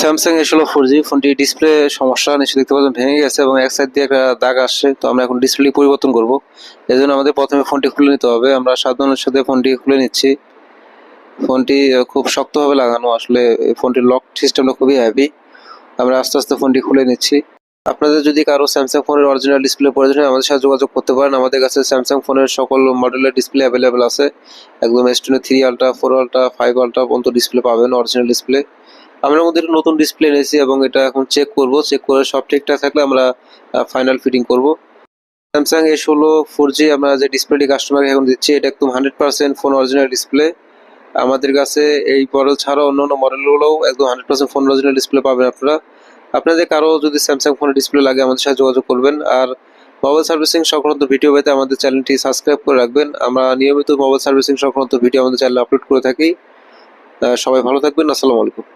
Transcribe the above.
Samsung হলো four G ফোনটি display সমস্যা নিশ্চয়ই দেখতে পাচ্ছেন, ভেঙে গেছে এবং এক সাইড দিয়ে একটা দাগ আসছে, তো আমরা এখন ডিসপ্লে পরিবর্তন করব। এই জন্য আমাদের প্রথমে ফোনটি খুলে নিতে হবে। আমরা সাধারণের সাথে ফোনটি খুলে নিচ্ছি। ফোনটি খুব শক্তভাবে লাগানো, আসলে ফোনটির লক সিস্টেমটা খুবই হ্যাভি আমরা আস্তে আস্তে ফোনটি খুলে নিচ্ছি। আপনাদের যদি কারও স্যামসাং ফোনের অরিজিনাল ডিসপ্লে প্রয়োজন হয়, আমাদের সাথে যোগাযোগ করতে পারেন। আমাদের কাছে স্যামসাং ফোনের সকল মডেলের ডিসপ্লে অ্যাভেলেবেল আছে। একদম S twenty three ultra four ultra five ultra পর্যন্ত ডিসপ্লে পাবেন অরিজিনাল ডিসপ্লে আমরা আমাদের নতুন ডিসপ্লে এনেছি এবং এটা এখন চেক করব। চেক করে সব ঠিকঠাক থাকলে আমরা ফাইনাল ফিটিং করব। স্যামসাং এ ষোলো ফোর জি আমরা যে ডিসপ্লেটি কাস্টমারকে এখন দিচ্ছি, এটা একদম hundred percent phone original display আমাদের কাছে এই মডেল ছাড়াও অন্য অন্য মডেলগুলোও একদম hundred percent phone original display পাবেন আপনারা। আপনাদের কারও যদি স্যামসাং ফোনের ডিসপ্লে লাগে, আমাদের সাথে যোগাযোগ করবেন। আর মোবাইল সার্ভিসিং সংক্রান্ত ভিডিও পেতে আমাদের চ্যানেলটি সাবস্ক্রাইব করে রাখবেন। আমরা নিয়মিত মোবাইল সার্ভিসিং সংক্রান্ত ভিডিও আমাদের চ্যানেলে আপলোড করে থাকি। সবাই ভালো থাকবেন। আসসালামু আলাইকুম।